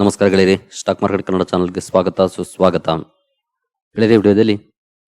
ನಮಸ್ಕಾರ ಗೆಳೆಯರಿ, stock market Kannada ಚಾನಲ್ಗೆ ಸ್ವಾಗತ, ಸುಸ್ವಾಗತ. ಗೆಳೆಯರಿ ವಿಡಿಯೋದಲ್ಲಿ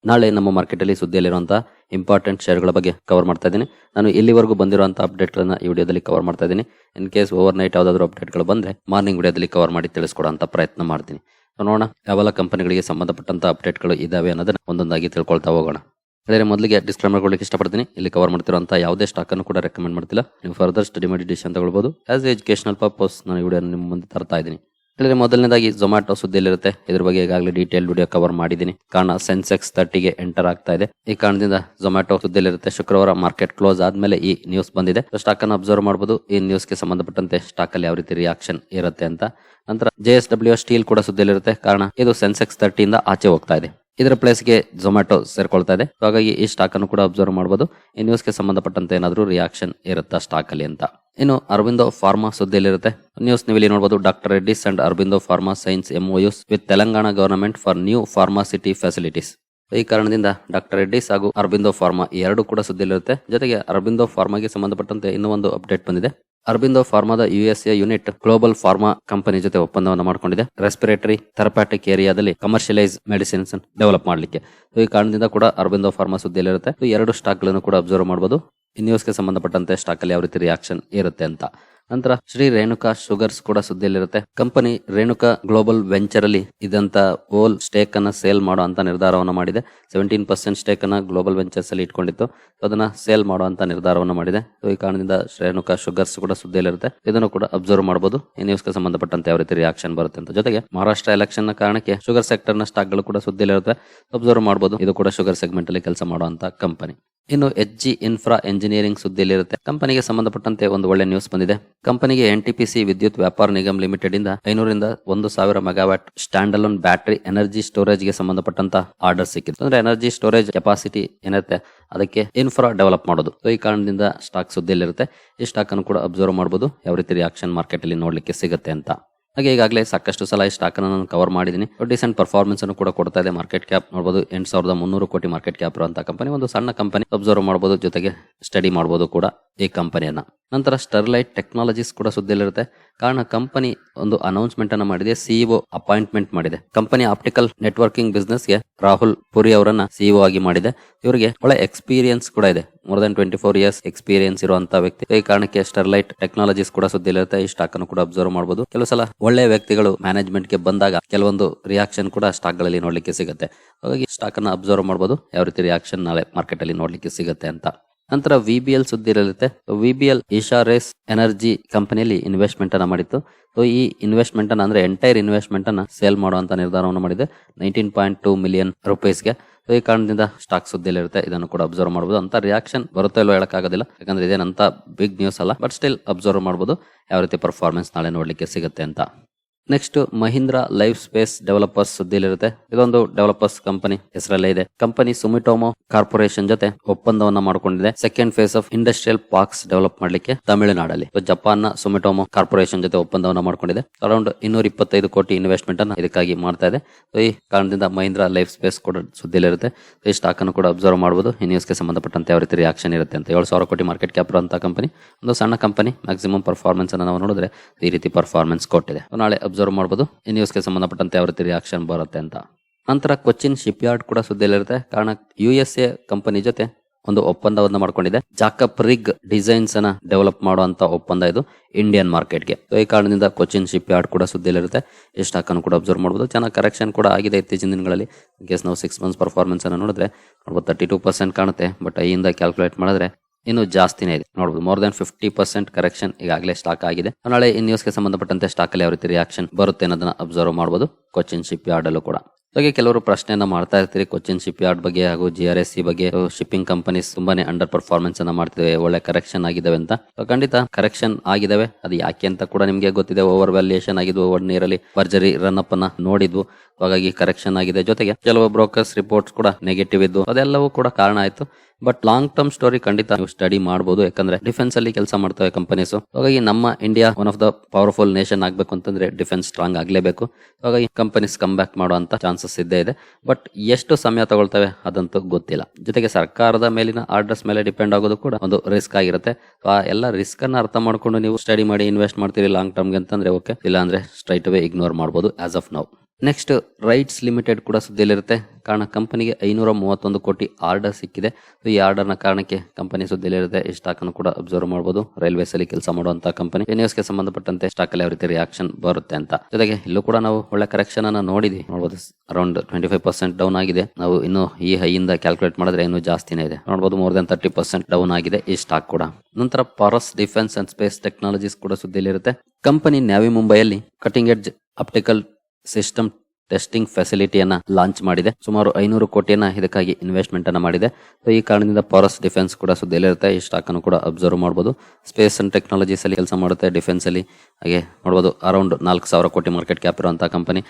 ನಾಳೆ ನಮ್ಮ ಮಾರ್ಕೆಟಲ್ಲಿ ಸುದ್ದಿಯಲ್ಲಿರುವಂತಹ ಇಂಪಾರ್ಟೆಂಟ್ ಶೇರ್ಗಳ ಬಗ್ಗೆ ಕವರ್ ಮಾಡ್ತಾ ಇದ್ದೀನಿ. ನಾನು ಇಲ್ಲಿವರೆಗೂ ಬಂದಿರುವಂತಹ ಅಪ್ಡೇಟ್ಗಳನ್ನು ಈ ವಿಡಿಯೋದಲ್ಲಿ ಕವರ್ ಮಾಡ್ತಾ ಇದ್ದೀನಿ. ಇನ್ ಕೇಸ್ ಓವರ್ ನೈಟ್ ಯಾವುದಾದ್ರೂ ಅಪ್ಡೇಟ್ಗಳು ಬಂದರೆ ಮಾರ್ನಿಂಗ್ ವಿಡಿಯೋದಲ್ಲಿ ಕವರ್ ಮಾಡಿ ತಿಳಿಸ್ಕೊಡೋಂಥ ಪ್ರಯತ್ನ ಮಾಡ್ತೀನಿ. ನೋಡೋಣ, ಯಾವೆಲ್ಲ ಕಂಪನಿಗಳಿಗೆ ಸಂಬಂಧಪಟ್ಟಂತ ಅಪ್ಡೇಟ್ಗಳು ಇದಾವೆ ಅನ್ನೋದನ್ನ ಒಂದೊಂದಾಗಿ ತಿಳ್ಕೊಳ್ತಾ ಹೋಗೋಣ. ಗೆಳೆಯರೆ, ಮೊದಲಿಗೆ ಡಿಸ್ಕ್ಲೈಮರ್ ಕೊಡಲಿಕ್ಕೆ ಇಷ್ಟಪಡ್ತೀನಿ. ಇಲ್ಲಿ ಕವರ್ ಮಾಡ್ತಿರುವಂಥ ಯಾವುದೇ ಸ್ಟಾಕ್ ಅನ್ನು ಕೂಡ ರೆಕಮೆಂಡ್ ಮಾಡ್ತಿಲ್ಲ. ನೀವು ಫರ್ದರ್ ಸ್ಟಡಿ ಮಾಡಿ ಡಿಸಿಷನ್ ತಗೊಳ್ಬಹುದು ಆಸ್ ಎಜುಕೇಶನಲ್ ಪರ್ಪಸ್ ನಾನು ಈ ವಿಡಿಯೋ ನಿಮ್ಮ ಮುಂದೆ ತರ್ತಾ ಇದ್ದೀನಿ. ಹೇಳಿದ್ರೆ ಮೊದಲನೇದಾಗಿ ಜೊಮ್ಯಾಟೊ ಸುದ್ದಿಯಲ್ಲಿರುತ್ತೆ. ಇದ್ರ ಬಗ್ಗೆ ಈಗಾಗಲೇ ಡೀಟೇಲ್ ವಿಡಿಯೋ ಕವರ್ ಮಾಡಿದ್ದೀನಿ. ಕಾರಣ ಸೆನ್ಸೆಕ್ಸ್ ತರ್ಟಿಗೆ ಎಂಟರ್ ಆಗ್ತಾ ಇದೆ. ಈ ಕಾರಣದಿಂದ ಜೊಮ್ಯಾಟೊ ಸುದ್ದಿಯಲ್ಲಿರುತ್ತೆ. ಶುಕ್ರವಾರ ಮಾರ್ಕೆಟ್ ಕ್ಲೋಸ್ ಆದ್ಮೇಲೆ ಈ ನ್ಯೂಸ್ ಬಂದಿದೆ. ಸ್ಟಾಕ್ ಅನ್ನು ಅಬ್ಸರ್ವ್ ಮಾಡಬಹುದು ಈ ನ್ಯೂಸ್ಗೆ ಸಂಬಂಧಪಟ್ಟಂತೆ ಸ್ಟಾಕ್ ಅಲ್ಲಿ ಯಾವ ರೀತಿ ರಿಯಾಕ್ಷನ್ ಇರುತ್ತೆ ಅಂತ. ನಂತರ ಜೆ ಎಸ್ ಡಬ್ಲ್ಯೂ ಸ್ಟೀಲ್ ಕೂಡ ಸುದ್ದಿಯಲ್ಲಿರುತ್ತೆ. ಕಾರಣ ಇದು ಸೆನ್ಸೆಕ್ಸ್ ತರ್ಟಿಯಿಂದ ಆಚೆ ಹೋಗ್ತಾ ಇದೆ. ಇದರ ಪ್ಲೇಸ್ಗೆ ಝೊಮ್ಯಾಟೊ ಸೇರ್ಕೊಳ್ತಾ ಇದೆ. ಹಾಗಾಗಿ ಈ ಸ್ಟಾಕ್ ಅನ್ನು ಕೂಡ ಅಬ್ಸರ್ವ್ ಮಾಡಬಹುದು ಈ ನ್ಯೂಸ್ಗೆ ಸಂಬಂಧಪಟ್ಟಂತೆ ಏನಾದರೂ ರಿಯಾಕ್ಷನ್ ಇರುತ್ತಾ ಸ್ಟಾಕ್ ಅಲ್ಲಿ ಅಂತ. ಇನ್ನು ಅರವಿಂದೋ ಫಾರ್ಮಾ ಸುದ್ದಿಯಲ್ಲಿರುತ್ತೆ. ನ್ಯೂಸ್ ನೀವು ಇಲ್ಲಿ ನೋಡಬಹುದು doctor Reddy's and Aurobindo pharma signs MoUs with Telangana government for new pharmacity facilities ಈ ಕಾರಣದಿಂದ ಡಾಕ್ಟರ್ ರೆಡ್ಡಿಸ್ ಹಾಗೂ ಅರಬಿಂದೋ ಫಾರ್ಮಾ ಎರಡು ಕೂಡ ಸುದ್ದಿಯಲ್ಲಿರುತ್ತೆ. ಜೊತೆಗೆ ಅರಬಿಂದೋ ಫಾರ್ಮಾಗೆ ಸಂಬಂಧಪಟ್ಟಂತೆ ಇನ್ನೂ ಅಪ್ಡೇಟ್ ಬಂದಿದೆ. Aurobindo ಫಾರ್ಮಾದ U S A unit global pharma company ಜೊತೆ ಒಪ್ಪಂದವನ್ನು ಮಾಡಿಕೊಂಡಿದೆ. ರೆಸ್ಪಿರೇಟರಿ, ಥೆರಪ್ಯಾಟಿಕ್ ಏರಿಯಾದಲ್ಲಿ ಕಮರ್ಷಿಯಲೈಸ್ ಮೆಡಿಸಿನ್ಸ್ ಡೆವಲಪ್ ಮಾಡಲಿಕ್ಕೆ. ಈ ಕಾರಣದಿಂದ ಕೂಡ ಅರಬಿಂದೋ ಫಾರ್ಮಾ ಸುದ್ದಿಯಲ್ಲಿರುತ್ತೆ. ಎರಡು ಸ್ಟಾಕ್ಗಳನ್ನು ಕೂಡ ಅಬ್ಸರ್ವ್ ಮಾಡಬಹುದು ಈ ನ್ಯೂಸ್ಗೆ ಸಂಬಂಧಪಟ್ಟಂತೆ ಸ್ಟಾಕ್ ಅಲ್ಲಿ ಯಾವ ರೀತಿ ರಿಯಾಕ್ಷನ್ ಇರುತ್ತೆ ಅಂತ. ನಂತರ ಶ್ರೀ ರೇಣುಕಾ ಶುಗರ್ಸ್ ಕೂಡ ಸುದ್ದಿಯಲ್ಲಿರುತ್ತೆ. ಕಂಪನಿ ರೇಣುಕಾ ಗ್ಲೋಬಲ್ ವೆಂಚರ್ ಅಲ್ಲಿ ಇದಂತ ಓಲ್ ಸ್ಟೇಕ್ ಅನ್ನ ಸೇಲ್ ಮಾಡೋ ಅಂತ ನಿರ್ಧಾರವನ್ನು ಮಾಡಿದೆ. ಸೆವೆಂಟೀನ್ ಪರ್ಸೆಂಟ್ ಸ್ಟೇಕ್ ಅನ್ನ ಗ್ಲೋಬಲ್ ವೆಂಚರ್ಸ್ ಅಲ್ಲಿ ಇಟ್ಕೊಂಡಿತ್ತು. ಅದನ್ನ ಸೇಲ್ ಮಾಡುವಂತ ನಿರ್ಧಾರವನ್ನು ಮಾಡಿದೆ. ಈ ಕಾರಣದಿಂದ ರೇಣುಕಾ ಶುಗರ್ಸ್ ಕೂಡ ಸುದ್ದಿಯಲ್ಲಿರುತ್ತೆ. ಇದನ್ನು ಕೂಡ ಅಬ್ಸರ್ವ್ ಮಾಡಬಹುದು ಈ ನ್ಯೂಸ್ಗೆ ಸಂಬಂಧಪಟ್ಟಂತೆ ಯಾವ ರೀತಿ ರಿಯಾಕ್ಷನ್ ಬರುತ್ತೆ ಅಂತ. ಜೊತೆಗೆ ಮಹಾರಾಷ್ಟ್ರ ಎಲೆಕ್ಷನ್ನ ಕಾರಣಕ್ಕೆ ಶುಗರ್ ಸೆಕ್ಟರ್ನ ಸ್ಟಾಕ್ಗಳು ಕೂಡ ಸುದ್ದಿಯಲ್ಲಿರುತ್ತೆ. ಅಬ್ಸರ್ವ್ ಮಾಡಬಹುದು ಇದು ಕೂಡ ಶುಗರ್ ಸೆಗ್ಮೆಂಟ್ ಅಲ್ಲಿ ಕೆಲಸ ಮಾಡುವಂತ ಕಂಪನಿ. ಇನ್ನು ಎಚ್ ಜಿ ಇನ್ಫ್ರಾ ಎಂಜಿನಿಯರಿಂಗ್ ಸುದ್ದಿಯಲ್ಲಿರುತ್ತೆ. ಕಂಪನಿಗೆ ಸಂಬಂಧಪಟ್ಟಂತೆ ಒಂದು ಒಳ್ಳೆ ನ್ಯೂಸ್ ಬಂದಿದೆ. ಕಂಪನಿಗೆ ಎನ್ ಟಿ ಪಿ ಸಿ ವಿದ್ಯುತ್ ವ್ಯಾಪಾರ ನಿಗಮ್ ಲಿಮಿಟೆಡ್ ಇಂದ ಐನೂರಿಂದ ಒಂದು ಸಾವಿರ megawatt stand alone battery energy ಸ್ಟೋರೇಜ್ಗೆ ಸಂಬಂಧಪಟ್ಟಂತ ಆರ್ಡರ್ ಸಿಕ್ಕಿತ್ತು. ಅಂದ್ರೆ ಎನರ್ಜಿ ಸ್ಟೋರೇಜ್ ಕೆಪಾಸಿಟಿ ಏನಿರುತ್ತೆ, ಅದಕ್ಕೆ ಇನ್ಫ್ರಾ ಡೆವಲಪ್ ಮಾಡೋದು. ಸೊ, ಈ ಕಾರಣದಿಂದ ಸ್ಟಾಕ್ ಸುದ್ದಿಯಲ್ಲಿರುತ್ತೆ. ಈ ಸ್ಟಾಕ್ ಅನ್ನು ಕೂಡ ಅಬ್ಸರ್ವ್ ಮಾಡಬಹುದು ಯಾವ ರೀತಿ ರಿಯಾಕ್ಷನ್ ಮಾರ್ಕೆಟ್ ಅಲ್ಲಿ ನೋಡ್ಲಿಕ್ಕೆ ಸಿಗುತ್ತೆ ಅಂತ. ಹಾಗೆ ಈಗಾಗಲೇ ಸಾಕಷ್ಟು ಸಲ ಈ ಸ್ಟಾಕ್ ಅನ್ನು ನಾನು ಕವರ್ ಮಾಡಿದ್ದೀನಿ. ಡಿಸೆಂಟ್ ಪರ್ಫಾರ್ಮೆನ್ಸ್ ಅನ್ನು ಕೂಡ ಕೊಡ್ತಾ ಇದೆ ಮಾರ್ಕೆಟ್ ಕ್ಯಾಪ್ ನೋಡಬಹುದು ಎಂಟು ಸಾವಿರದ ಮುನ್ನೂರು ಕೋಟಿ ಮಾರ್ಕೆಟ್ ಕ್ಯಾಪ್ ಇರುವಂತಹ ಕಂಪನಿ ಒಂದು ಸಣ್ಣ ಕಂಪನಿ ಅಬ್ಸರ್ವ್ ಮಾಡಬಹುದು ಜೊತೆಗೆ ಸ್ಟಡಿ ಮಾಡಬಹುದು ಕೂಡ. ಈ ಕಂಪನಿಯನ್ನು. ನಂತರ ಸ್ಟರ್ಲೈಟ್ ಟೆಕ್ನಾಲಜೀಸ್ ಕೂಡ ಸುದ್ದಿಯಲ್ಲಿರುತ್ತೆ. ಕಾರಣ ಕಂಪನಿ ಒಂದು ಅನೌನ್ಸ್ಮೆಂಟ್ ಅನ್ನು ಮಾಡಿದೆ ಸಿಇಒ ಅಪಾಯಿಂಟ್ಮೆಂಟ್ ಮಾಡಿದೆ. ಕಂಪನಿ ಆಪ್ಟಿಕಲ್ ನೆಟ್ವರ್ಕಿಂಗ್ ಬಿಸ್ನೆಸ್ಗೆ ರಾಹುಲ್ ಪುರಿ ಅವರನ್ನ ಸಿಇಒ ಆಗಿ ಮಾಡಿದೆ. ಇವರಿಗೆ ಒಳ್ಳೆ ಎಕ್ಸ್ಪೀರಿಯನ್ಸ್ ಕೂಡ ಇದೆ. More than twenty four years experience ಇರುವಂತಹ ವ್ಯಕ್ತಿ. ಈ ಕಾರಣಕ್ಕೆ ಸ್ಟರ್ಲೈಟ್ ಟೆಕ್ನಾಲಜೀಸ್ ಕೂಡ ಸುದ್ದಿಯಲ್ಲಿರುತ್ತೆ. ಈ ಸ್ಟಾಕ್ ಅನ್ನು ಕೂಡ ಅಬ್ಸರ್ವ್ ಮಾಡಬಹುದು ಕೆಲವು ಸಲ ಒಳ್ಳೆ ವ್ಯಕ್ತಿಗಳು ಮ್ಯಾನೇಜ್ಮೆಂಟ್ಗೆ ಬಂದಾಗ ಕೆಲವೊಂದು ರಿಯಾಕ್ಷನ್ ಕೂಡ ಸ್ಟಾಕ್ಗಳಲ್ಲಿ ನೋಡ್ಲಿಕ್ಕೆ ಸಿಗುತ್ತೆ. ಹಾಗಾಗಿ ಸ್ಟಾಕ್ ಅನ್ನು ಅಬ್ಸರ್ವ್ ಮಾಡಬಹುದು ಯಾವ ರೀತಿ ರಿಯಾಕ್ಷನ್ ನಾಳೆ ಮಾರ್ಕೆಟ್ ಅಲ್ಲಿ ನೋಡ್ಲಿಕ್ಕೆ ಸಿಗುತ್ತೆ ಅಂತ. ನಂತರ ವಿ ಬಿ ಎಲ್ ಸುದ್ದಿ ಇರಲಿರುತ್ತೆ V B L Isha race energy ಕಂಪನಿಯಲ್ಲಿ ಇನ್ವೆಸ್ಟ್ಮೆಂಟ್ ಅನ್ನ ಮಾಡಿತ್ತು. ಸೊ ಈ ಇನ್ವೆಸ್ಟ್ಮೆಂಟ್ ಅನ್ನ ಅಂದ್ರೆ ಎಂಟೈರ್ ಇನ್ವೆಸ್ಟ್ಮೆಂಟ್ ಅನ್ನ ಸೇಲ್ ಮಾಡುವಂತ ನಿರ್ಧಾರವನ್ನು ಮಾಡಿದೆ. ನೈನ್ಟೀನ್ ಪಾಯಿಂಟ್ ಟೂ ಮಿಲಿಯನ್ ರುಪೀಸ್ಗೆ ಸೊ ಈ ಕಾರಣದಿಂದ ಸ್ಟಾಕ್ ಸುದ್ದಿಯಲ್ಲಿರುತ್ತೆ ಇದನ್ನು ಕೂಡ ಅಬ್ಸರ್ವ್ ಮಾಡಬಹುದು ಅಂತ ರಿಯಾಕ್ಷನ್ ಬರುತ್ತೋ ಇಲ್ಲೋ ಹೇಳಕ್ಕಾಗೋದಿಲ್ಲ. ಯಾಕಂದ್ರೆ ಇದೇನಂತ ಬಿಗ್ ನ್ಯೂಸ್ ಅಲ್ಲ. ಬಟ್ ಸ್ಟಿಲ್ ಅಬ್ಸರ್ವ್ ಮಾಡಬಹುದು ಯಾವ ರೀತಿ ಪರ್ಫಾರ್ಮೆನ್ಸ್ ನಾಳೆ ನೋಡ್ಲಿಕ್ಕೆ ಸಿಗುತ್ತೆ ಅಂತ. Next Mahindra life space developers ಸುದ್ದಿಲಿರುತ್ತೆ ಇದೊಂದು ಡೆವಲಪರ್ಸ್ ಕಂಪನಿ ಹೆಸರಲ್ಲೇ ಇದೆ. ಕಂಪನಿ ಸುಮಿಟೋಮೊ ಕಾರ್ಪೊರೇಷನ್ ಜೊತೆ ಒಪ್ಪಂದವನ್ನ ಮಾಡಿಕೊಂಡಿದೆ. Second phase of industrial parks develop ಮಾಡ್ಲಿಕ್ಕೆ ತಮಿಳುನಾಡಲ್ಲಿ. ಜಪಾನ್ನ ಸುಮಿಟೋಮೋ ಕಾರ್ಪೊರೇಷನ್ ಜೊತೆ ಒಪ್ಪಂದವನ್ನ ಮಾಡಿಕೊಂಡಿದೆ. ಅರೌಂಡ್ ಇನ್ನೂರ ಇಪ್ಪತ್ತೈದು ಕೋಟಿ ಇನ್ವೆಸ್ಟ್ಮೆಂಟ್ ಅನ್ನ ಇದಕ್ಕಾಗಿ ಮಾಡ್ತಾ ಇದೆ. ಈ ಕಾರಣದಿಂದ ಮಹೀಂದ್ರ ಲೈಫ್ ಸ್ಪೇಸ್ ಕೂಡ ಸುದ್ದಿಲಿರುತ್ತೆ ಈ ಸ್ಟಾಕ್ ಅನ್ನು ಕೂಡ ಅಬ್ಸರ್ವ್ ಮಾಡಬಹುದು ಈ ನ್ಯೂಸ್ಗೆ ಸಂಬಂಧಪಟ್ಟಂತೆ ಯಾವ ರೀತಿ ರಿಯಾಕ್ಷನ್ ಇರುತ್ತೆ ಅಂತ ಏಳು ಸಾವಿರ ಕೋಟಿ ಮಾರ್ಕೆಟ್ ಕ್ಯಾಪ್ ಇರುವಂತಹ ಕಂಪನಿ ಒಂದು ಸಣ್ಣ ಕಂಪನಿ ಮ್ಯಾಕ್ಸಿಮಮ್ ಪರ್ಫಾರ್ಮೆನ್ಸ್ ಅನ್ನು ನಾವು ನೋಡಿದ್ರೆ ಈ ರೀತಿ ಪರ್ಫಾರ್ಮೆನ್ಸ್ ಕೊಟ್ಟಿದೆ. ನಾಳೆ ಅಬ್ಸರ್ವ್ ಮಾಡಬಹುದು ಈ ನ್ಯೂಸ್ಗೆ ಸಂಬಂಧಪಟ್ಟಂತೆ ಯಾವ ರೀತಿ ರಿಯಾಕ್ಷನ್ ಬರುತ್ತೆ ಅಂತ. ನಂತರ ಕೊಚ್ಚಿನ್ ಶಿಪ್ ಯಾರ್ಡ್ ಕೂಡ ಸುದ್ದಿಯಲ್ಲಿರುತ್ತೆ. ಕಾರಣ ಯು ಎಸ್ ಎ ಕಂಪನಿ ಜೊತೆ ಒಂದು ಒಪ್ಪಂದವನ್ನು ಮಾಡ್ಕೊಂಡಿದೆ. ಜಾಕಪ್ ರಿಗ್ ಡಿಸೈನ್ಸ್ ಅನ್ನ ಡೆವಲಪ್ ಮಾಡುವಂತ ಒಪ್ಪಂದ ಇದು ಇಂಡಿಯನ್ ಮಾರ್ಕೆಟ್ಗೆ ಸೊ ಈ ಕಾರಣದಿಂದ ಕೊಚ್ಚಿನ್ ಶಿಪ್ ಯಾರ್ಡ್ ಕೂಡ ಸುದ್ದಿಯಲ್ಲಿರುತ್ತೆ. ಈ ಸ್ಟಾಕ್ ಕೂಡ ಅಬ್ಸರ್ವ್ ಮಾಡಬಹುದು ಚೆನ್ನಾಗಿ ಕರೆಕ್ಷನ್ ಕೂಡ ಆಗಿದೆ ಇತ್ತೀಚಿನ ದಿನಗಳಲ್ಲಿ. ಕೇಸ್ ನಾವು ಸಿಕ್ಸ್ ಮಂತ್ಸ್ ಪರ್ಫಾರ್ಮೆನ್ಸ್ ಅನ್ನು ನೋಡಿದ್ರೆ ತರ್ಟಿ ಟೂ ಪರ್ಸೆಂಟ್ ಕಾಣುತ್ತೆ. ಬಟ್ ಐಯಿಂದ ಕ್ಯಾಲ್ಕುಲೇಟ್ ಮಾಡಿದ್ರೆ ಇನ್ನು ಜಾಸ್ತಿನೇ ಇದೆ. ನೋಡಬಹುದು more than fifty percent correction ಈಗಾಗಲೇ ಸ್ಟಾಕ್ ಆಗಿದೆ. ನಾಳೆ ಈ ನ್ಯೂಸ್ಗೆ ಸಂಬಂಧಪಟ್ಟಂತೆ ಸ್ಟಾಕ್ ಅಲ್ಲಿ ಯಾವ ರೀತಿ ರಿಯಾಕ್ಷನ್ ಬರುತ್ತೆ ಅನ್ನೋದನ್ನ ಅಬ್ಸರ್ವ್ ಮಾಡಬಹುದು ಕೊಚ್ಚಿನ್ ಶಿಪ್ ಯಾರ್ಡ್ ಅಲ್ಲೂ ಕೂಡ. ಹಾಗೆ ಕೆಲವರು ಪ್ರಶ್ನೆಯನ್ನ ಮಾಡ್ತಾ ಇರ್ತೀರಿ. ಕೊಚ್ಚಿನ್ ಶಿಪ್ ಯಾರ್ಡ್ ಬಗ್ಗೆ ಹಾಗೂ ಜಿ ಆರ್ ಎಸ್ ಸಿ ಬಗ್ಗೆ. ಶಿಪ್ಪಿಂಗ್ ಕಂಪನೀಸ್ ತುಂಬಾನೇ ಅಂಡರ್ ಪರ್ಫಾರ್ಮೆನ್ಸ್ ಅನ್ನ ಮಾಡ್ತಿವೆ ಒಳ್ಳೆ ಕರೆಕ್ಷನ್ ಆಗಿದಾವೆ ಅಂತ. ಖಂಡಿತ ಕರೆಕ್ಷನ್ ಆಗಿದಾವೆ. ಅದು ಯಾಕೆ ಅಂತ ಕೂಡ ನಿಮಗೆ ಗೊತ್ತಿದೆ. ಓವರ್ ವ್ಯಾಲ್ಯೂಯೇಷನ್ ಆಗಿದ್ವು. ಒನ್ ನೀರಲ್ಲಿ ಅಲ್ಲಿ ಬರ್ಜರಿ ರನ್ ಅಪ್ ಅನ್ನ ನೋಡಿದ್ವು. ಹಾಗಾಗಿ ಕರೆಕ್ಷನ್ ಆಗಿದೆ. ಜೊತೆಗೆ ಕೆಲವು ಬ್ರೋಕರ್ಸ್ ರಿಪೋರ್ಟ್ಸ್ ಕೂಡ ನೆಗೆಟಿವ್ ಇದ್ದು, ಅದೆಲ್ಲವೂ ಕೂಡ ಕಾರಣ ಆಯ್ತು. ಬಟ್ ಲಾಂಗ್ ಟರ್ಮ್ ಸ್ಟೋರಿ ಖಂಡಿತ ನೀವು ಸ್ಟಡಿ ಮಾಡಬಹುದು ಯಾಕಂದ್ರೆ ಡಿಫೆನ್ಸ್ ಅಲ್ಲಿ ಕೆಲಸ ಮಾಡ್ತವೆ ಕಂಪನೀಸ್ ಹಾಗಾಗಿ ನಮ್ಮ India one of the powerful nation ಆಗ್ಬೇಕು ಅಂತಂದ್ರೆ ಡಿಫೆನ್ಸ್ ಸ್ಟ್ರಾಂಗ್ ಆಗಲೇಬೇಕು. ಹಾಗಾಗಿ ಕಂಪನೀಸ್ ಕಮ್ ಬ್ಯಾಕ್ ಮಾಡುವಂತ ಚಾನ್ಸಸ್ ಚಾನ್ಸಸ್ ಇದ್ದೇ ಇದೆ. ಬಟ್ ಎಷ್ಟು ಸಮಯ ತಗೊಳ್ತವೆ ಅದಂತೂ ಗೊತ್ತಿಲ್ಲ. ಜೊತೆಗೆ ಸರ್ಕಾರದ ಮೇಲಿನ ಆರ್ಡರ್ಸ್ ಮೇಲೆ ಡಿಪೆಂಡ್ ಆಗೋದು ಕೂಡ ಒಂದು ರಿಸ್ಕ್ ಆಗಿರುತ್ತೆ. ಆ ಎಲ್ಲ ರಿಸ್ಕ್ ಅನ್ನ ಅರ್ಥ ಮಾಡ್ಕೊಂಡು ನೀವು ಸ್ಟಡಿ ಮಾಡಿ ಇನ್ವೆಸ್ಟ್ ಮಾಡ್ತೀರಿ ಲಾಂಗ್ ಟರ್ಮ್ಗೆ ಅಂತಂದ್ರೆ ಓಕೆ. ಇಲ್ಲ ಅಂದ್ರೆ ಸ್ಟ್ರೈಟ್ ಅವೇ ಇಗ್ನೋರ್ ಮಾಡಬಹುದು as of now next rights limited ಕೂಡ ಸುದ್ದಿಯಲ್ಲಿರುತ್ತೆ. ಕಾರಣ, ಕಂಪನಿಗೆ ಐನೂರ ಮೂವತ್ತೊಂದು ಕೋಟಿ ಆರ್ಡರ್ ಸಿಕ್ಕಿದೆ. ಈ ಆರ್ಡರ್ನ ಕಾರಣಕ್ಕೆ ಕಂಪನಿ ಸುದ್ದಿಯಲ್ಲಿರುತ್ತೆ. ಈ ಸ್ಟಾಕ್ ಅನ್ನು ಕೂಡ ಅಬ್ಸರ್ವ್ ಮಾಡಬಹುದು ರೈಲ್ವೇಸ್ ಅಲ್ಲಿ ಕೆಲಸ ಮಾಡುವಂತಹ ಕಂಪನಿ. ಗೆ ಸಂಬಂಧಪಟ್ಟಂತೆ ಸ್ಟಾಕ್ ಅಲ್ಲಿ ಯಾವ ರೀತಿ ರಿಯಾಕ್ಷನ್ ಬರುತ್ತೆ ಅಂತ. ಜೊತೆಗೆ, ಇಲ್ಲೂ ಕೂಡ ನಾವು ಒಳ್ಳೆ ಕರೆಕ್ಷನ್ ಅನ್ನ ನೋಡಿದ್ವಿ. ನೋಡಬಹುದು around twenty five percent down ಆಗಿದೆ. ನಾವು ಇನ್ನು ಈ ಹೈಯಿಂದ ಕ್ಯಾಲ್ಕುಲೇಟ್ ಮಾಡಿದ್ರೆ ಇನ್ನೂ ಜಾಸ್ತಿನೇ ಇದೆ. ನೋಡಬಹುದು more than thirty percent down ಆಗಿದೆ ಈ ಸ್ಟಾಕ್ ಕೂಡ. ನಂತರ Paras defence and space technologies ಕೂಡ ಸುದ್ದಿಯಲ್ಲಿರುತ್ತೆ. ಕಂಪನಿ ನ್ಯಾವಿ ಮುಂಬೈಯಲ್ಲಿ cutting edge optical system testing ಫೆಸಿಲಿಟಿಯನ್ನ launch ಮಾಡಿದೆ. ಸುಮಾರು ಐನೂರು ಕೋಟಿಯನ್ನ ಇದಕ್ಕಾಗಿ ಇನ್ವೆಸ್ಟ್ಮೆಂಟ್ ಅನ್ನ ಮಾಡಿದೆ. ಸೊ ಈ ಕಾರಣದಿಂದ ಪಾರಸ್ ಡಿಫೆನ್ಸ್ ಕೂಡ ಸುದ್ದಿಯಲ್ಲಿರುತ್ತೆ. ಈ ಸ್ಟಾಕ್ ಅನ್ನು ಕೂಡ ಅಬ್ಸರ್ವ್ ಮಾಡಬಹುದು ಸ್ಪೇಸ್ ಅಂಡ್ ಟೆಕ್ನಾಲಜೀಸ್ ಅಲ್ಲಿ ಕೆಲಸ ಮಾಡುತ್ತೆ. ಡಿಫೆನ್ಸ್ ಅಲ್ಲಿ ಹಾಗೆ ನೋಡಬಹುದು ಅರೌಂಡ್ ನಾಲ್ಕು ಸಾವಿರ ಕೋಟಿ ಮಾರ್ಕೆಟ್ ಕ್ಯಾಪ್ ಇರುವಂತಹ ಕಂಪನಿ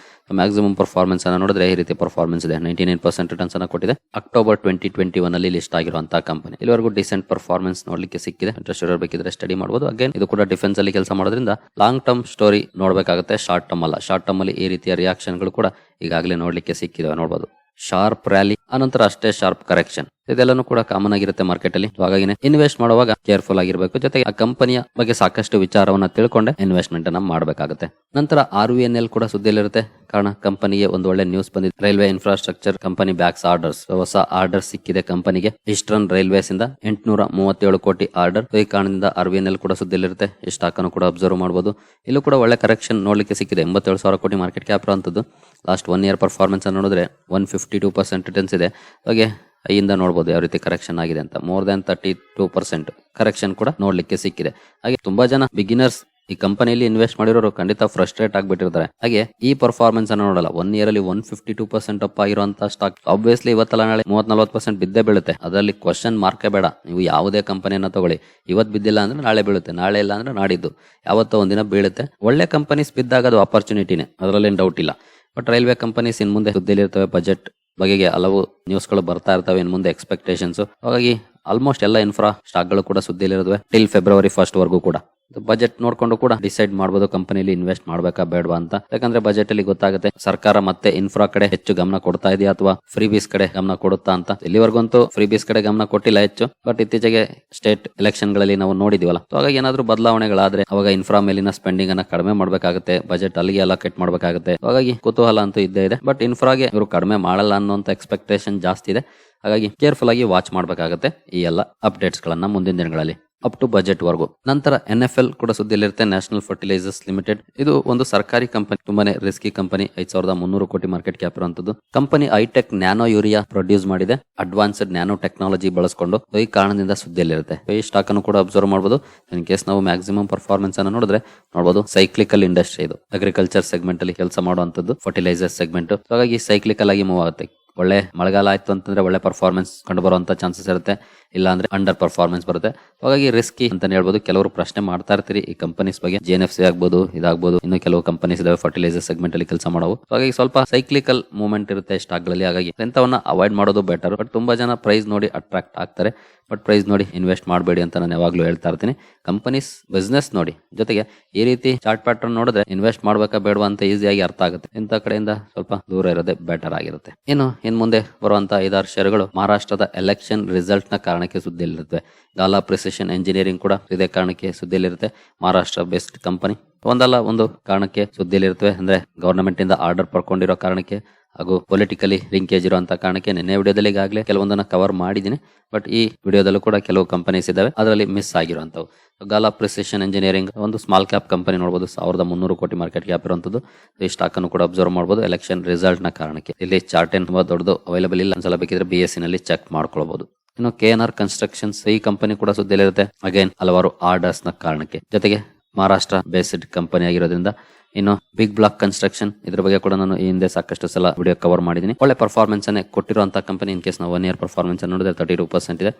ಮ್ಯಾಕ್ಸಿಮಮ್ ಪರ್ಫಾರ್ಮೆನ್ಸ್ ಅನ್ನ ನೋಡಿದ್ರೆ ಈ ರೀತಿ ಪರ್ಫಾರ್ಮೆನ್ಸ್ ಇದೆ. ನೈಂಟಿ ನೈನ್ ಪರ್ಸೆಂಟ್ ರಿಟರ್ನ್ಸ್ ಅನ್ನ ಕೊಟ್ಟಿದೆ. ಅಕ್ಟೋಬರ್ ಟ್ವೆಂಟಿ ಟ್ವೆಂಟಿ ಒನ್ ಅಲ್ಲಿ ಲಿಸ್ಟ್ ಆಗಿರುವಂತಹ ಕಂಪನಿ ಇಲ್ಲಿವರೆಗೂ ಡಿಸೆಂಟ್ ಪರ್ಫಾರ್ಮೆನ್ಸ್ ನೋಡ್ಲಿಕ್ಕೆ ಸಿಕ್ಕಿದೆ. ಇಂಟ್ರೆಸ್ಟ್ ಇರೋ ಬೇಕಿದ್ರೆ ಸ್ಟಡಿ ಮಾಡಬಹುದು ಅಗೇನ್ ಇದು ಕೂಡ ಡಿಫೆನ್ಸ್ ಅಲ್ಲಿ ಕೆಲಸ ಮಾಡೋದ್ರಿಂದ ಲಾಂಗ್ ಟರ್ಮ್ ಸ್ಟೋರಿ ನೋಡಬೇಕಾಗುತ್ತೆ. ಶಾರ್ಟ್ ಟರ್ಮ್ ಅಲ್ಲ. ಶಾರ್ಟ್ ಟರ್ಮ್ ಅಲ್ಲಿ ಈ ರೀತಿಯ ರಿಯಾಕ್ಷನ್ಗಳು ಕೂಡ ಈಗಾಗಲೇ ನೋಡ್ಲಿಕ್ಕೆ ಸಿಕ್ಕಿದಾವೆ ನೋಡಬಹುದು ಶಾರ್ಪ್ ರ್ಯಾಲಿ ಅನಂತರ ಅಷ್ಟೇ ಶಾರ್ಪ್ ಕರೆಕ್ಷನ್ ಇದೆಲ್ಲನೂ ಕೂಡ ಕಾಮನ್ ಆಗಿರುತ್ತೆ ಮಾರ್ಕೆಟ್ ಅಲ್ಲಿ. ಹಾಗಾಗಿ ಇನ್ವೆಸ್ಟ್ ಮಾಡುವಾಗ ಕೇರ್ಫುಲ್ ಆಗಿರಬೇಕು. ಜೊತೆಗೆ ಆ ಕಂಪನಿಯ ಬಗ್ಗೆ ಸಾಕಷ್ಟು ವಿಚಾರವನ್ನ ತಿಳ್ಕೊಂಡೆ ಇನ್ವೆಸ್ಟ್ಮೆಂಟ್ ಅನ್ನ ಮಾಡಬೇಕಾಗುತ್ತೆ. ನಂತರ ಆರ್ ವಿ ಎನ್ ಎಲ್ ಕೂಡ ಸುದ್ದಿಯಲ್ಲಿರುತ್ತೆ. ಕಾರಣ ಕಂಪನಿಗೆ ಒಂದು ಒಳ್ಳೆ ನ್ಯೂಸ್ ಬಂದಿದೆ. Railway infrastructure company bags orders ಹೊಸ ಆರ್ಡರ್ ಸಿಕ್ಕಿದೆ ಕಂಪನಿಗೆ ಈಸ್ಟರ್ನ್ ರೈಲ್ವೇಸ್ ಇಂದ ಎಂಟುನೂರ ಮೂವತ್ತೇಳು ಕೋಟಿ ಆರ್ಡರ್ ಈ ಕಾರಣದಿಂದ ಆರ್ ವಿ ಎನ್ ಎಲ್ ಕೂಡ ಸುದ್ದಿಯಲ್ಲಿರುತ್ತೆ. ಈ ಸ್ಟಾಕ್ ಅನ್ನು ಕೂಡ ಅಬ್ಸರ್ವ್ ಮಾಡಬಹುದು ಇಲ್ಲೂ ಕೂಡ ಒಳ್ಳೆ ಕರೆಕ್ಷನ್ ನೋಡ್ಲಿಕ್ಕೆ ಸಿಕ್ಕಿದೆ. ಎಂಬತ್ತೇಳು ಸಾವಿರ ಕೋಟಿ ಮಾರ್ಕೆಟ್ ಕ್ಯಾಪ್ ಇರುವಂತದ್ದು. ಲಾಸ್ಟ್ ಒನ್ ಇಯರ್ ಪರ್ಫಾರ್ಮೆನ್ಸ್ ಅನ್ನು ನೋಡಿದ್ರೆ one fifty two percent returns ಇದೆ. ಹಾಗೆ ಐಯಿಂದ ನೋಡ್ಬೋದು ಯಾವ ರೀತಿ ಕರೆಕ್ಷನ್ ಆಗಿದೆ ಅಂತ. More than thirty two percent correction ಕೂಡ ನೋಡಲಿಕ್ಕೆ ಸಿಕ್ಕಿದೆ. ಹಾಗೆ ತುಂಬಾ ಜನ ಬಿಗಿನರ್ಸ್ ಈ ಕಂಪನಿಯಲ್ಲಿ ಇನ್ವೆಸ್ಟ್ ಮಾಡಿರೋರು ಖಂಡಿತ ಫ್ರಸ್ಟ್ರೇಟ್ ಆಗಿಬಿಟ್ಟಿರ್ತಾರೆ. ಹಾಗೆ ಈ ಪರ್ಫಾರ್ಮೆನ್ಸ್ ಅನ್ನು ನೋಡಲ್ಲ ಒನ್ ಇಯರ್ ಅಲ್ಲಿ ಒನ್ ಫಿಫ್ಟಿ ಟೂ ಪರ್ಸೆಂಟ್ ಅಪ್ಪ ಆಗಿರುವಂತಹ ಸ್ಟಾಕ್ ಆಬ್ವಿಯಸ್ಲಿ ಇವತ್ತಲ್ಲ ನಾಳೆ ಮೂವತ್ ನಲ್ವತ್ತು ಪರ್ಸೆಂಟ್ ಬಿದ್ದೇ ಬೀಳುತ್ತೆ. ಅದರಲ್ಲಿ ಕ್ವಶನ್ ಮಾರ್ಕೆ ಬೇಡ. ನೀವು ಯಾವುದೇ ಕಂಪನಿಯನ್ನು ತಗೊಳ್ಳಿ. ಇವತ್ತು ಬಿದ್ದಿಲ್ಲ ಅಂದ್ರೆ ನಾಳೆ ಬೀಳುತ್ತೆ. ನಾಳೆ ಇಲ್ಲ ಅಂದ್ರೆ ನಾಡಿದ್ದು. ಯಾವತ್ತೋ ಒಂದಿನ ಬೀಳುತ್ತೆ. ಒಳ್ಳೆ ಕಂಪನೀಸ್ ಬಿದ್ದಾಗ ಅದು ಅಪರ್ಚುನಿಟಿನೇ ಅದರಲ್ಲೇನು ಡೌಟ್ ಇಲ್ಲ. ಬಟ್ ರೈಲ್ವೆ ಕಂಪನೀಸ್ ಇನ್ ಮುಂದೆ ಸುದ್ದಿಲಿರ್ತವೆ ಬಜೆಟ್ ಬಗೆಗೆ ಹಲವು ನ್ಯೂಸ್ಗಳು ಬರ್ತಾ ಇರ್ತವೆ ಇನ್ ಮುಂದೆ ಎಕ್ಸ್ಪೆಕ್ಟೇಷನ್ಸ್ ಹಾಗಾಗಿ ಆಲ್ಮೋಸ್ಟ್ ಎಲ್ಲ ಇನ್ಫ್ರಾ ಸ್ಟಾಕ್ಗಳು ಕೂಡ ಸುದ್ದಿಲಿರುತ್ತವೆ ಟಿಲ್ ಫೆಬ್ರವರಿ ಫಸ್ಟ್ ವರ್ಗೂ ಕೂಡ. ಬಜೆಟ್ ನೋಡ್ಕೊಂಡು ಕೂಡ ಡಿಸೈಡ್ ಮಾಡಬಹುದು ಕಂಪನಿಲಿ ಇನ್ವೆಸ್ಟ್ ಮಾಡ್ಬೇಕಾ ಬೇಡವಾ ಅಂತ. ಯಾಕಂದ್ರೆ ಬಜೆಟ್ ಅಲ್ಲಿ ಗೊತ್ತಾಗುತ್ತೆ, ಸರ್ಕಾರ ಮತ್ತೆ ಇನ್ಫ್ರಾ ಕಡೆ ಹೆಚ್ಚು ಗಮನ ಕೊಡ್ತಾ ಇದೆಯಾ ಅಥವಾ ಫ್ರೀ ಬೀಸ್ ಕಡೆ ಗಮನ ಕೊಡುತ್ತಾ ಅಂತ. ಇಲ್ಲಿವರೆಗಂತೂ ಫ್ರೀ ಬೀಸ್ ಕಡೆ ಗಮನ ಕೊಟ್ಟಿಲ್ಲ ಹೆಚ್ಚು ಬಟ್ ಇತ್ತೀಚೆಗೆ ಸ್ಟೇಟ್ ಎಲೆಕ್ಷನ್ಗಳಲ್ಲಿ ನಾವು ನೋಡಿದೀವಲ್ಲ. ಹಾಗಾಗಿ ಏನಾದ್ರೂ ಬದಲಾವಣೆಗಳಾದ್ರೆ ಅವಾಗ ಇನ್ಫ್ರಾ ಮೇಲಿನ ಸ್ಪೆಂಡಿಂಗ್ ಅನ್ನ ಕಡಿಮೆ ಮಾಡಬೇಕಾಗುತ್ತೆ ಬಜೆಟ್ ಅಲ್ಲಿಗೆ ಅಲೋಕೇಟ್ ಮಾಡಬೇಕಾಗುತ್ತೆ. ಹಾಗಾಗಿ ಕುತೂಹಲ ಅಂತೂ ಇದ್ದೇ ಇದೆ ಬಟ್ ಇನ್ಫ್ರಾಗೆ ಇವರು ಕಡಿಮೆ ಮಾಡಲ್ಲ ಅನ್ನೋಂತ ಎಕ್ಸ್ಪೆಕ್ಟೇಷನ್ ಜಾಸ್ತಿ ಇದೆ. ಹಾಗಾಗಿ ಕೇರ್ಫುಲ್ ಆಗಿ ವಾಚ್ ಮಾಡಬೇಕಾಗುತ್ತೆ ಈ ಎಲ್ಲ ಅಪ್ಡೇಟ್ಸ್ ಗಳನ್ನ ಮುಂದಿನ ದಿನಗಳಲ್ಲಿ. ಅಪ್ ಟು ಬಜೆಟ್ ವರ್ಗು. ನಂತರ ಎನ್ ಎಫ್ ಎಲ್ ಕೂಡ ಸುದ್ದಿಯಲ್ಲಿರುತ್ತೆ ನ್ಯಾಷನಲ್ ಫರ್ಟಿಲೈಸರ್ಸ್ ಲಿಮಿಟೆಡ್ ಇದು ಒಂದು ಸರ್ಕಾರಿ ಕಂಪನಿ ತುಂಬಾನೇ ರಿಸ್ಕಿ ಕಂಪನಿ ಐದ್ ಸಾವಿರದ ಮುನ್ನೂರು ಕೋಟಿ ಮಾರ್ಕೆಟ್ ಕ್ಯಾಪ್ ಇರುವಂತದ್ದು. ಕಂಪನಿ ಐಟೆಕ್ ನ್ಯಾನೋ ಯೂರಿಯಾ ಪ್ರೊಡ್ಯೂಸ್ ಮಾಡಿದೆ. ಅಡ್ವಾನ್ಸ್ಡ್ ನ್ಯಾನೋ ಟೆಕ್ನಾಲಜಿ ಬಳಸ್ಕೊಂಡು ಈ ಕಾರಣದಿಂದ ಸುದ್ದಿಯಲ್ಲಿರುತ್ತೆ. ಈ ಸ್ಟಾಕ್ ಅನ್ನು ಕೂಡ ಅಬ್ಸರ್ವ್ ಮಾಡಬಹುದು ಇನ್ ಕೇಸ್ ನಾವು ಮ್ಯಾಕ್ಸಿಮಮ್ ಪರ್ಫಾರ್ಮೆನ್ಸ್ ಅನ್ನು ನೋಡಿದ್ರೆ ನೋಡಬಹುದು ಸೈಕ್ಲಿಕಲ್ ಇಂಡಸ್ಟ್ರಿ ಇದು. ಅಗ್ರಿಕಲ್ಚರ್ ಸೆಗ್ಮೆಂಟ್ ಅಲ್ಲಿ ಕೆಲಸ ಮಾಡುವಂತದ್ದು ಫರ್ಟಿಲೈಸರ್ ಸೆಗ್ಮೆಂಟ್ ಹಾಗಾಗಿ ಸೈಕ್ಲಿಕಲ್ ಆಗಿ ಮೂವ್ ಆಗುತ್ತೆ. ಒಳ್ಳೆ ಮಳೆಗಾಲ ಆಯ್ತು ಅಂತಂದ್ರೆ ಒಳ್ಳೆ ಪರ್ಫಾರ್ಮೆನ್ಸ್ ಕಂಡು ಬರುವಂತ ಚಾನ್ಸಸ್ ಇರುತ್ತೆ. ಇಲ್ಲ ಅಂದ್ರೆ ಅಂಡರ್ ಪರ್ಫಾರ್ಮೆನ್ಸ್ ಬರುತ್ತೆ. ಹಾಗಾಗಿ ರಿಸ್ಕಿ ಅಂತ ಹೇಳ್ಬೋದು. ಕೆಲವರು ಪ್ರಶ್ನೆ ಮಾಡ್ತಾ ಇರ್ತೀರಿ, ಈ ಕಂಪನೀಸ್ ಬಗ್ಗೆ ಜೆ ಎನ್ ಎಫ್ ಸಿ ಆಗ್ಬೋದು, ಇದಾಗ್ಬೋದು. ಇನ್ನು ಕೆಲವು ಕಂಪನೀಸ್ ಇದಾವೆ ಫರ್ಟಿಲೈಸರ್ ಸೆಗ್ಮೆಂಟ್ ಅಲ್ಲಿ ಕೆಲಸ ಮಾಡೋವು. ಹಾಗಾಗಿ ಸ್ವಲ್ಪ ಸೈಕ್ಲಿಕಲ್ ಮೂವ್ಮೆಂಟ್ ಇರುತ್ತೆ ಸ್ಟಾಕ್ಗಳಲ್ಲಿ ಹಾಗಾಗಿ ಎಂತವನ್ನ ಅವಾಯ್ಡ್ ಮಾಡೋದು ಬೆಟರ್ ಬಟ್ ತುಂಬಾ ಜನ ಪ್ರೈಸ್ ನೋಡಿ ಅಟ್ರಾಕ್ಟ್ ಆಗ್ತಾರೆ. ಬಟ್ ಪ್ರೈಸ್ ನೋಡಿ ಇನ್ವೆಸ್ಟ್ ಮಾಡಬೇಡಿ ಅಂತ ನಾನು ಯಾವಾಗಲೂ ಹೇಳ್ತಾ ಇರ್ತೀನಿ. ಕಂಪನೀಸ್ ಬಿಸ್ನೆಸ್ ನೋಡಿ. ಜೊತೆಗೆ ಈ ರೀತಿ ಚಾರ್ಟ್ ಪ್ಯಾಟರ್ನ್ ನೋಡಿದ್ರೆ ಇನ್ವೆಸ್ಟ್ ಮಾಡಬೇಕಾ ಬೇಡವಾ ಅಂತ ಈಸಿಯಾಗಿ ಅರ್ಥ ಆಗುತ್ತೆ. ಇಂಥ ಕಡೆಯಿಂದ ಸ್ವಲ್ಪ ದೂರ ಇರೋದೇ ಬೆಟರ್ ಆಗಿರುತ್ತೆ. ಇನ್ನು ಇನ್ ಮುಂದೆ ಬರುವಂತಹ ಐದಾರು ಶೇರ್ಗಳು ಮಹಾರಾಷ್ಟ್ರದ ಎಲೆಕ್ಷನ್ ರಿಸಲ್ಟ್ನ ಕಾರಣಕ್ಕೆ ಸುದ್ದಿಯಲ್ಲಿರುತ್ತೆ. ಗಾಲಾ ಪ್ರಿಸಿಷನ್ ಇಂಜಿನಿಯರಿಂಗ್ ಕೂಡ ಇದೇ ಕಾರಣಕ್ಕೆ ಸುದ್ದಿಯಲ್ಲಿರುತ್ತೆ. ಮಹಾರಾಷ್ಟ್ರ ಬೆಸ್ಟ್ ಕಂಪನಿ ಒಂದಲ್ಲ, ಒಂದು ಕಾರಣಕ್ಕೆ ಸುದ್ದಿಯಲ್ಲಿರುತ್ತವೆ. ಅಂದ್ರೆ ಗವರ್ನಮೆಂಟ್ ಇಂದ ಆರ್ಡರ್ ಪಡ್ಕೊಂಡಿರೋ ಕಾರಣಕ್ಕೆ ಹಾಗೂ ಪೊಲಿಟಿಕಲಿ ಲಿಂಕೇಜ್ ಇರುವಂತ ಕಾರಣಕ್ಕೆ ನಿನ್ನೆ ವಿಡಿಯೋದಲ್ಲಿ ಈಗಾಗಲೇ ಕೆಲವೊಂದನ್ನ ಕವರ್ ಮಾಡಿದ್ದೀನಿ. ಬಟ್ ಈ ವಿಡಿಯೋದಲ್ಲೂ ಕೂಡ ಕೆಲವು ಕಂಪನೀಸ್ ಇದಾವೆ ಅದರಲ್ಲಿ ಮಿಸ್ ಆಗಿರುವಂತವು ಗಾಲಾ ಪ್ರಿಸಿಷನ್ ಇಂಜಿನಿಯರಿಂಗ್ ಒಂದು ಸ್ಮಾಲ್ ಕ್ಯಾಪ್ ಕಂಪನಿ ನೋಡಬಹುದು ಸಾವಿರದ ಮುನ್ನೂರು ಕೋಟಿ ಮಾರ್ಕೆಟ್ ಕ್ಯಾಪ್ ಇರುವಂತದ್ದು ಈ ಸ್ಟಾಕ್ ಅನ್ನು ಕೂಡ ಅಬ್ಸರ್ವ್ ಮಾಡಬಹುದು ಎಲೆಕ್ಷನ್ ರಿಸಲ್ಟ್ನ ಕಾರಣಕ್ಕೆ. ಇಲ್ಲಿ ಚಾರ್ಟ್ ಏನ್ ತುಂಬಾ ದೊಡ್ಡದು ಅವೈಲೇಬಲ್ ಇಲ್ಲ. ಒಂದ್ಸಲ ಬೇಕಿದ್ರೆ ಬಿ ಎಸ್ನಲ್ಲಿ ಚೆಕ್ ಮಾಡ್ಕೊಳ್ಬಹುದು ಇನ್ನು ಕೆ ಎನ್ ಆರ್ ಕನ್ಸ್ಟ್ರಕ್ಷನ್ಸ್ ಈ ಕಂಪನಿ ಕೂಡ ಸುದ್ದಿಯಲ್ಲಿರುತ್ತೆ. ಅಗೇನ್ ಹಲವಾರು ಆರ್ಡರ್ಸ್ನ ಕಾರಣಕ್ಕೆ. ಜೊತೆಗೆ ಮಹಾರಾಷ್ಟ್ರ ಬೇಸ್ಡ್ ಕಂಪನಿ ಆಗಿರೋದ್ರಿಂದ ಇನ್ನು ಬಿಗ್ ಬ್ಲಾಕ್ ಕನ್ಸ್ಟ್ರಕ್ಷನ್ ಇದ್ರ ಬಗ್ಗೆ ಕೂಡ ನಾನು ಈ ಹಿಂದೆ ಸಾಕಷ್ಟು ಸಲ ವಿಡಿಯೋ ಕವರ್ ಮಾಡಿದ್ದೀನಿ. ಒಳ್ಳೆ ಪರ್ಫಾರ್ಮೆನ್ಸ್ ಅನ್ನೇ ಕೊಟ್ಟಿರುವಂತಹ ಕಂಪನಿ ಇನ್ ಕೇಸ್ ನಾವು ಒನ್ ಇಯರ್ ಪರ್ಫಾರ್ಮೆನ್ಸ್ ನೋಡಿದ್ರೆ ತರ್ಟಿ ಟೂ ಪರ್ಸೆಂಟ್ ಇದೆ.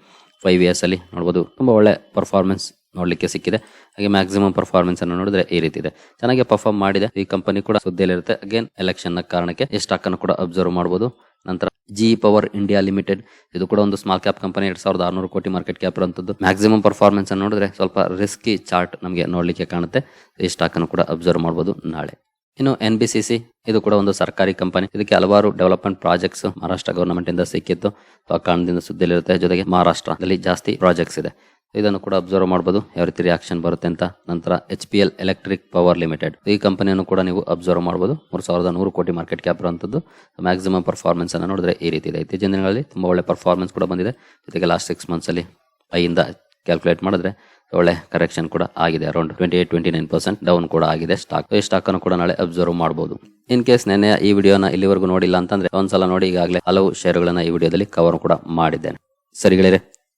ಫೈವ್ ಇಯರ್ಸ್ ಅಲ್ಲಿ ನೋಡಬಹುದು ತುಂಬಾ ಒಳ್ಳೆ ಪರ್ಫಾರ್ಮೆನ್ಸ್ ನೋಡ್ಲಿಕ್ಕೆ ಸಿಕ್ಕಿದೆ. ಹಾಗೆ ಮ್ಯಾಕ್ಸಿಮಮ್ ಪರ್ಫಾರ್ಮೆನ್ಸ್ ಅನ್ನು ನೋಡಿದ್ರೆ ಈ ರೀತಿ ಇದೆ. ಚೆನ್ನಾಗಿ ಪರ್ಫಾರ್ಮ್ ಮಾಡಿದೆ. ಈ ಕಂಪನಿ ಕೂಡ ಸುದ್ದಿಯಲ್ಲಿರುತ್ತೆ. ಅಗೇನ್ ಎಲೆಕ್ಷನ್ನ ಕಾರಣಕ್ಕೆ ಈ ಸ್ಟಾಕ್ ಅನ್ನು ಕೂಡ ಅಬ್ಸರ್ವ್ ಮಾಡಬಹುದು ನಂತರ ಜಿ ಪವರ್ ಇಂಡಿಯಾ ಲಿಮಿಟೆಡ್. ಇದು ಕೂಡ ಒಂದು ಸ್ಮಾಲ್ ಕ್ಯಾಪ್ ಕಂಪನಿ ಎರಡ್ ಸಾವಿರದ ಆರ್ನೂರು ಕೋಟಿ ಮಾರ್ಕೆಟ್ ಕ್ಯಾಪ್ ಇರುವಂತದ್ದು. ಮ್ಯಾಕ್ಸಿಮಮ್ ಪರ್ಫಾರ್ಮೆನ್ಸ್ ಅನ್ನು ನೋಡಿದ್ರೆ ಸ್ವಲ್ಪ ರಿಸ್ಕಿ ಚಾರ್ಟ್ ನಮಗೆ ನೋಡ್ಲಿಕ್ಕೆ ಕಾಣುತ್ತೆ. ಈ ಸ್ಟಾಕ್ ಅನ್ನು ಕೂಡ ಅಬ್ಸರ್ವ್ ಮಾಡಬಹುದು ನಾಳೆ. ಇನ್ನು ಎನ್ ಬಿ ಸಿ ಸಿ ಇದು ಕೂಡ ಒಂದು ಸರ್ಕಾರಿ ಕಂಪನಿ ಇದಕ್ಕೆ ಹಲವಾರು ಡೆವಲಪ್ಮೆಂಟ್ ಪ್ರಾಜೆಕ್ಟ್ಸ್ ಮಹಾರಾಷ್ಟ್ರ ಗವರ್ನಮೆಂಟ್ ಇಂದ ಸಿಕ್ಕಿತ್ತು. ಆ ಕಾರಣದಿಂದ ಸುದ್ದಿಯಲ್ಲಿರುತ್ತೆ. ಜೊತೆಗೆ ಮಹಾರಾಷ್ಟ್ರದಲ್ಲಿ ಜಾಸ್ತಿ ಪ್ರಾಜೆಕ್ಟ್ಸ್ ಇದೆ. ಇದನ್ನು ಕೂಡ ಅಬ್ಸರ್ವ್ ಮಾಡಬಹುದು ಯಾವ ರೀತಿ ರಿಯಾಕ್ಷನ್ ಬರುತ್ತೆ ಅಂತ. ನಂತರ H P L electric power limited ಈ ಕಂಪನಿಯನ್ನು ಕೂಡ ನೀವು ಅಬ್ಸರ್ವ್ ಮಾಡಬಹುದು ಮೂರು ಸಾವಿರದ ನೂರು ಕೋಟಿ ಮಾರ್ಕೆಟ್ ಕ್ಯಾಪ್ ಇರುವಂತದ್ದು. ಮ್ಯಾಕ್ಸಿಮಮ್ ಪರ್ಫಾರ್ಮೆನ್ಸ್ ಅನ್ನು ನೋಡಿದ್ರೆ ಈ ರೀತಿ ಇದೆ. ಇತ್ತೀಚಿನ ದಿನಗಳಲ್ಲಿ ತುಂಬಾ ಒಳ್ಳೆ ಪರ್ಫಾರ್ಮೆನ್ಸ್ ಕೂಡ ಬಂದಿದೆ. ಜೊತೆಗೆ ಲಾಸ್ಟ್ ಸಿಕ್ಸ್ ಮಂತ್ಸ್ ಅಲ್ಲಿ ಐಯಿಂದ ಕ್ಯಾಲ್ಕುಲೇಟ್ ಮಾಡಿದ್ರೆ ಒಳ್ಳೆ ಕರೆಕ್ಷನ್ ಕೂಡ ಆಗಿದೆ. Around twenty eight twenty nine percent down ಕೂಡ ಆಗಿದೆ ಸ್ಟಾಕ್ ಈ ಸ್ಟಾಕ್ ಅನ್ನು ಕೂಡ ನಾಳೆ ಅಬ್ಸರ್ವ್ ಮಾಡಬಹುದು ಇನ್ ಕೇಸ್ ನೆನ್ನೆ ಈ ವಿಡಿಯೋನ ಇಲ್ಲಿವರೆಗೂ ನೋಡಿಲ್ಲ ಅಂತಂದ್ರೆ, ಒಂದ್ಸಲ ನೋಡಿ ಈಗಾಗಲೇ ಹಲವು ಶೇರುಗಳನ್ನ ಈ ವಿಡಿಯೋದಲ್ಲಿ ಕವರ್ ಕೂಡ ಮಾಡಿದ್ದೇನೆ. ಸರಿಗಳಿರೆ